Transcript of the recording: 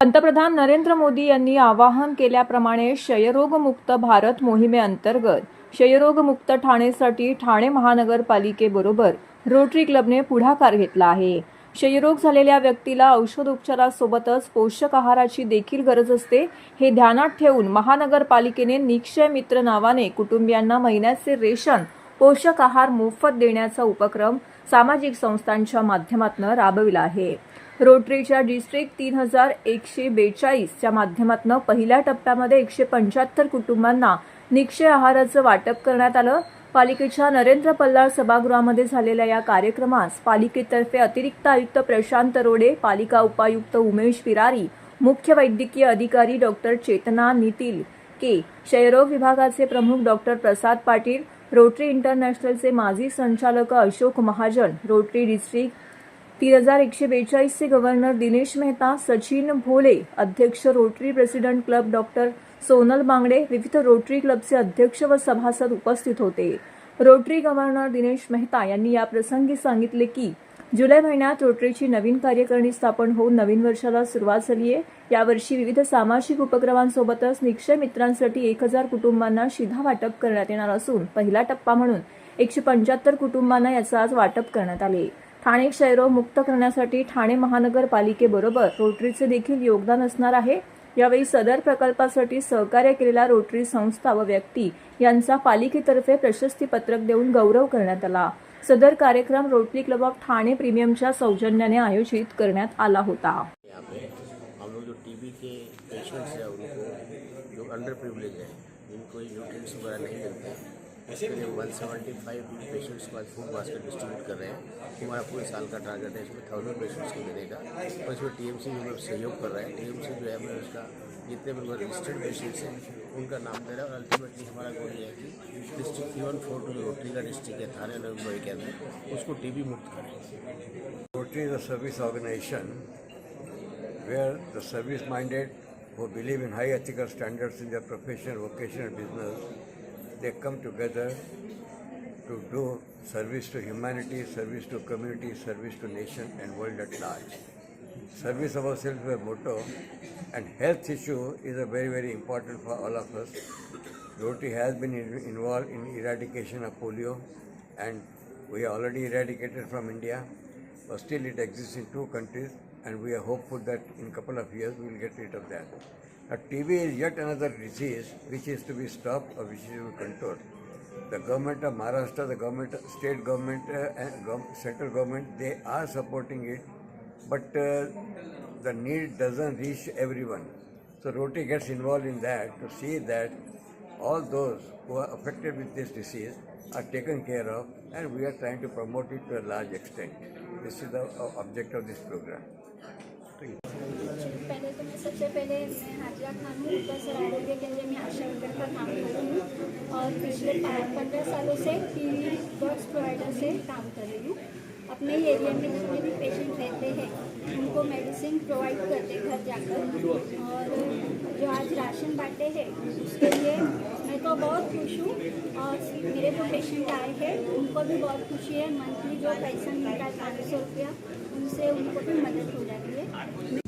पंतप्रधान नरेंद्र मोदी यांनी आवाहन केल्याप्रमाणे क्षयरोगमुक्त भारत मोहिमेअंतर्गत क्षयरोगमुक्त ठाणेसाठी ठाणे महानगरपालिकेबरोबर रोटरी क्लबने पुढाकार घेतला आहे. क्षयरोग झालेल्या व्यक्तीला औषधोपचारासोबतच पोषक आहाराची देखील गरज असते. हे ध्यानात ठेवून महानगरपालिकेने निक्षय मित्र नावाने कुटुंबियांना महिन्याचे रेशन पोषक आहार मोफत देण्याचा उपक्रम सामाजिक संस्थांच्या माध्यमातून राबविला आहे. रोटरीच्या डिस्ट्रिक्ट तीन हजार एकशे बेचाळीसच्या माध्यमातून पहिल्या टप्प्यामध्ये एकशे पंच्याहत्तर कुटुंबांना निक्षय आहाराचं वाटप करण्यात आलं. पालिकेच्या नरेंद्र पल्लाळ सभागृहामध्ये झालेल्या या कार्यक्रमास पालिकेतर्फे अतिरिक्त आयुक्त प्रशांत रोडे पालिका उपायुक्त उमेश पिरारी मुख्य वैद्यकीय अधिकारी डॉक्टर चेतना नितील के. क्षयरोग विभागाचे प्रमुख डॉक्टर प्रसाद पाटील रोटरी इंटरनॅशनलचे माजी संचालक अशोक महाजन रोटरी डिस्ट्रिक्ट तीन हजार एकशे बेचाळीसचे गव्हर्नर दिनेश मेहता सचिन भोले अध्यक्ष Rotary president club doctor Sonal Bangde विविध रोटरी क्लबचे अध्यक्ष व सभासद उपस्थित होते. रोटरी गव्हर्नर दिनेश मेहता यांनी या प्रसंगी सांगितले की जुलै महिन्यात रोटरीची नवीन कार्यकारिणी स्थापन होऊन नवीन वर्षाला सुरुवात झाली आहे. यावर्षी विविध सामाजिक उपक्रमांसोबतच निक्षय मित्रांसाठी एक हजार कुटुंबांना शिधा वाटप करण्यात येणार असून पहिला टप्पा म्हणून एकशे पंच्याहत्तर कुटुंबांना याचं आज वाटप करण्यात आले. ठाणे क्षयरोग मुक्त करण्यासाठी ठाणे महानगरपालिकेबरोबर रोटरीचे देखील योगदान असणार आहे. यावेळी सदर प्रकल्पासाठी सहकार्य केलेल्या रोटरी संस्था व व्यक्ती यांचा पालिकेतर्फे प्रशस्तीपत्रक देऊन गौरव करण्यात आला. सदर कार्यक्रम रोटरी क्लब ऑफ ठाणे प्रीमियमच्या सौजन्याने आयोजित करण्यात आला होता. जो अंडर प्रिविलेज है जिनको ये न्यूट्रिएंट्स वगैरह नहीं मिलते इसके लिए वन सेवेंटी फाइव पेशेंट्स को आज फ़ूड बास्केट डिस्ट्रीब्यूट कर रहे हैं। हमारा पूरे साल का टारगेट है इसमें थाउज़ेंड पेशेंट्स को देने का और इसमें टी एम सी लोग सहयोग कर रहे हैं। टी एम सी जो है हमें उसका जितने भी लोग रजिस्टर्ड पेशेंट्स हैं उनका नाम दे रहा है। और अल्टीमेटली हमारा गोल ये है कि डिस्ट्रिक्ट इवन फोर टू रोटरी का डिस्ट्रिक्ट है थाने नवी के अंदर उसको टी बी मुक्त करें। Service organization where the service minded who believe in high ethical standards in their profession, vocation, and business, they come together to do service to humanity, service to community, service to nation and world at large. Service of ourselves is a motto, and health issue is a very very important for all of us. Rotary has been in- involved in eradication of polio, and we are already eradicated from India, but still it exists in two countries, and we are hopeful that in a couple of years we will get rid of that. Now, TB is yet another disease which is to be stopped or which is to be controlled. The government of Maharashtra, the government, state government, uh, and central government, they are supporting it, but uh, the need doesn't reach everyone. So Rotary gets involved in that to see that all those who are affected with this disease are taken care of, and we are trying to promote it to a large extent. Is the uh, object of this program. पहले तो मैं सबसे पहले मैं हाजिरा खान हूँ उत्तर आरोग्य केंद्र में आशा वर्कर का काम कर रही हूँ और पिछले पंद्रह सालों से टी वी ड्रग्स प्रोवाइडर से काम कर रही हूँ अपने ही एरिया में जितने भी पेशेंट रहते हैं उनको मेडिसिन प्रोवाइड करते घर जाकर और जो आज राशन बांटे हैं उसके लिए मैं तो बहुत खुश हूँ। और मेरे जो पेशेंट आए हैं उनको भी बहुत खुशी है। मंथली जो पैसा मिलता है पाँच सौ रुपया उनसे उनको भी मदद हो जाती है।